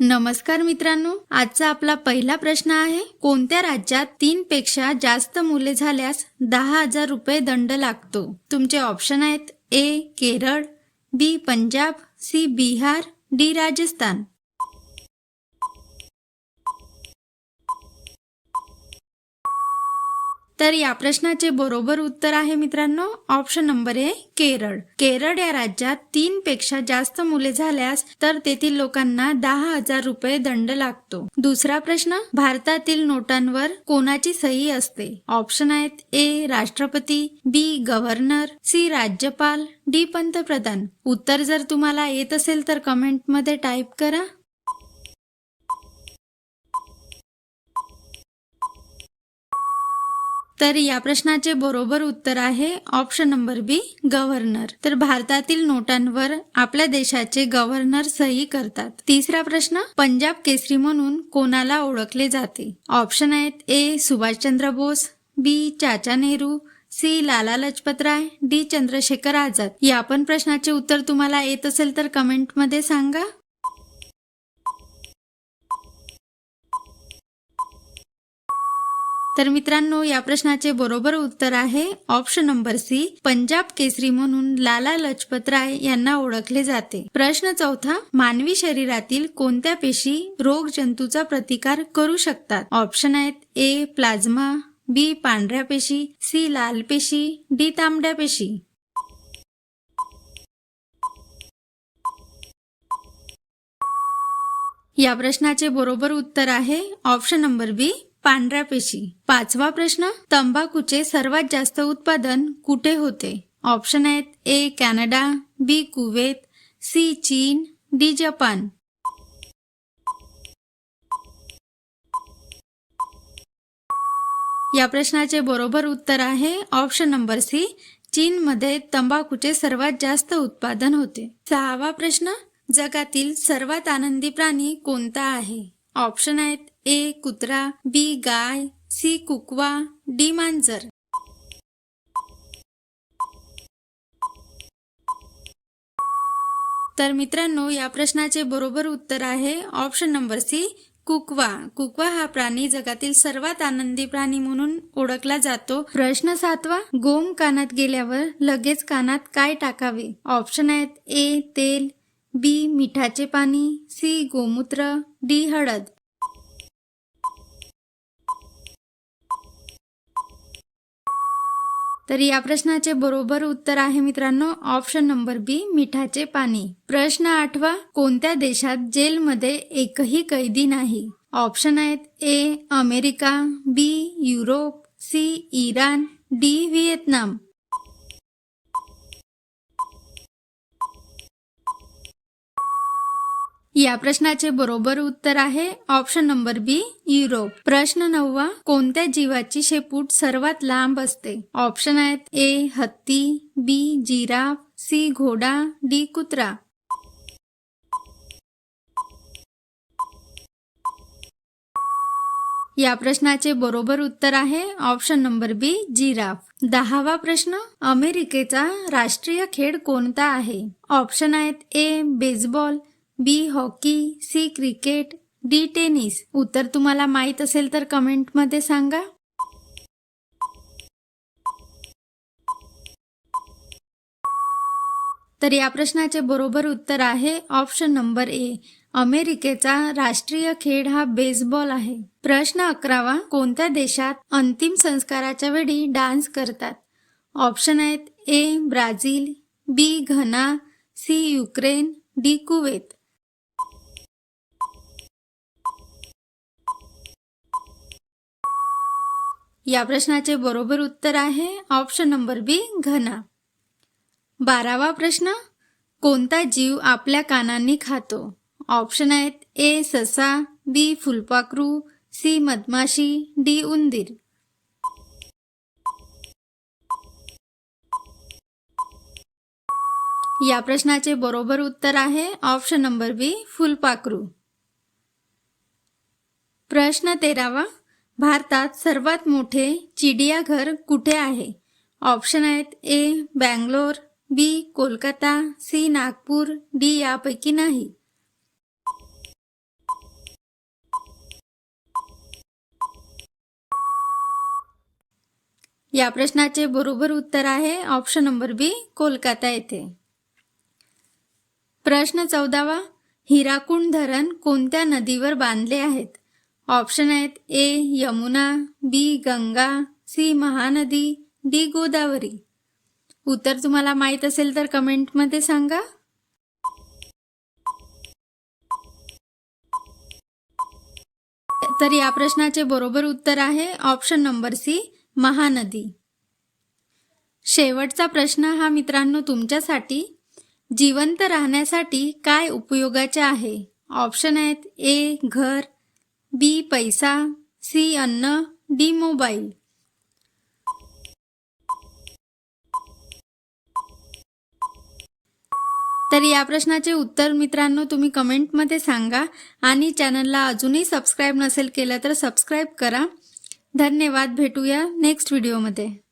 नमस्कार मित्रांनो आजचा आपला पहिला प्रश्न आहे कोणत्या राज्यात तीन पेक्षा जास्त मुले झाल्यास दहा हजार रुपये दंड लागतो? तुमचे ऑप्शन आहेत A Kerala B Punjab C Bihar D Rajasthan. तर या प्रश्नाचे बरोबर उत्तर आहे मित्रांनो. Option number A Kerala. Kerala या राज्यात तीन पेक्षा जास्त मुले झाल्यास तर तेथील लोकांना दहा हजार रुपये दंड लागतो. दुसरा प्रश्न भारतातील नोटांवर कोणाची सही असते? ऑप्शन आहेत ए राष्ट्रपती बी गव्हर्नर सी राज्यपाल डी पंतप्रधान. उत्तर जर तुम्हाला येत असेल तर कमेंटमध्ये टाईप करा. तर या प्रश्नाचे बरोबर उत्तर आहे ऑप्शन नंबर बी गव्हर्नर. तर भारतातील नोटांवर आपल्या देशाचे गव्हर्नर सही करतात. तिसरा प्रश्न पंजाब केसरी म्हणून कोणाला ओळखले जाते? ऑप्शन आहेत A Subhashchandra Bose B Chacha Nehru C Lala Lajpat Rai D Chandrashekhar Azad. या पण प्रश्नाचे उत्तर तुम्हाला येत असेल तर कमेंटमध्ये सांगा. तर मित्रांनो या प्रश्नाचे बरोबर उत्तर आहे option number C Punjab Kesari म्हणून लाला लजपत राय यांना ओळखले जाते. प्रश्न चौथा मानवी शरीरातील कोणत्या पेशी रोग जंतूचा प्रतिकार करू शकतात? ऑप्शन आहेत ए प्लाझ्मा बी पांढऱ्या पेशी सी लाल पेशी डी तांबड्या पेशी. या प्रश्नाचे बरोबर उत्तर आहे ऑप्शन नंबर बी पांढऱ्या पेशी. पाचवा प्रश्न तंबाखूचे सर्वात जास्त उत्पादन कुठे होते? ऑप्शन आहेत A Canada B Kuwait C चीन डी जपान. या प्रश्नाचे बरोबर उत्तर आहे ऑप्शन नंबर सी चीनमध्ये तंबाखूचे सर्वात जास्त उत्पादन होते. सहावा प्रश्न जगातील सर्वात आनंदी प्राणी कोणता आहे? ऑप्शन आहेत ए कुत्रा बी गाय सी कुकवा डी मांजर. तर मित्रांनो या प्रश्नाचे बरोबर उत्तर आहे ऑप्शन नंबर सी कुकवा. कुकवा हा प्राणी जगातील सर्वात आनंदी प्राणी म्हणून ओळखला जातो. प्रश्न सातवा गोम कानात गेल्यावर लगेच कानात काय टाकावे? ऑप्शन आहेत ए तेल बी मिठाचे पाणी सी गोमूत्र डी हळद. तर या प्रश्नाचे बरोबर उत्तर आहे मित्रांनो ऑप्शन नंबर बी मिठाचे पाणी. प्रश्न आठवा कोणत्या देशात जेलमध्ये एकही कैदी नाही? ऑप्शन आहेत A America B Europe C Iran D Vietnam. या प्रश्नाचे बरोबर उत्तर आहे ऑप्शन नंबर बी युरोप. प्रश्न नववा कोणत्या जीवाची शेपूट सर्वात लांब असते? ऑप्शन आहेत ए हत्ती बी जिराफ सी घोडा डी कुत्रा. या प्रश्नाचे बरोबर उत्तर आहे ऑप्शन नंबर बी जिराफ. दहावा प्रश्न अमेरिकेचा राष्ट्रीय खेळ कोणता आहे? ऑप्शन आहेत A baseball B hockey C cricket D tennis. उत्तर तुम्हाला माहीत असेल तर कमेंटमध्ये सांगा. तर या प्रश्नाचे बरोबर उत्तर आहे ऑप्शन नंबर ए. अमेरिकेचा राष्ट्रीय खेळ हा बेसबॉल आहे. प्रश्न अकरावा कोणत्या देशात अंतिम संस्काराच्या वेळी डान्स करतात? ऑप्शन आहेत ए ब्राझील बी घना सी युक्रेन डी कुवेत. या प्रश्नाचे बरोबर उत्तर आहे ऑप्शन नंबर बी घना. बारावा प्रश्न कोणता जीव आपल्या कानांनी खातो? ऑप्शन आहेत ए ससा बी फुलपाखरू सी मधमाशी डी उंदीर. या प्रश्नाचे बरोबर उत्तर आहे ऑप्शन नंबर बी फुलपाखरू. प्रश्न तेरावा भारतात सर्वात मोठे चिडियाघर कुठे आहे? ऑप्शन आहेत A Bangalore B Kolkata C Nagpur D यापैकी नाही. या प्रश्नाचे बरोबर उत्तर आहे ऑप्शन नंबर बी कोलकाता येथे. प्रश्न चौदावा हिराकुंड धरण कोणत्या नदीवर बांधले आहेत? ऑप्शन आहेत A Yamuna B Ganga C Mahanadi D Godavari. उत्तर तुम्हाला माहीत असेल तर कमेंटमध्ये सांगा. तर या प्रश्नाचे बरोबर उत्तर आहे ऑप्शन नंबर सी महानदी. शेवटचा प्रश्न हा मित्रांनो तुमच्यासाठी. जिवंत राहण्यासाठी काय उपयोगाचे आहे? ऑप्शन आहेत ए घर बी पैसा सी अन्न डी मोबाईल. तर या प्रश्नाचे उत्तर मित्रांनो तुम्ही कमेंटमध्ये सांगा आणि चॅनलला अजूनही सबस्क्राईब नसेल केलं तर सबस्क्राईब करा. धन्यवाद भेटूया नेक्स्ट व्हिडिओमध्ये.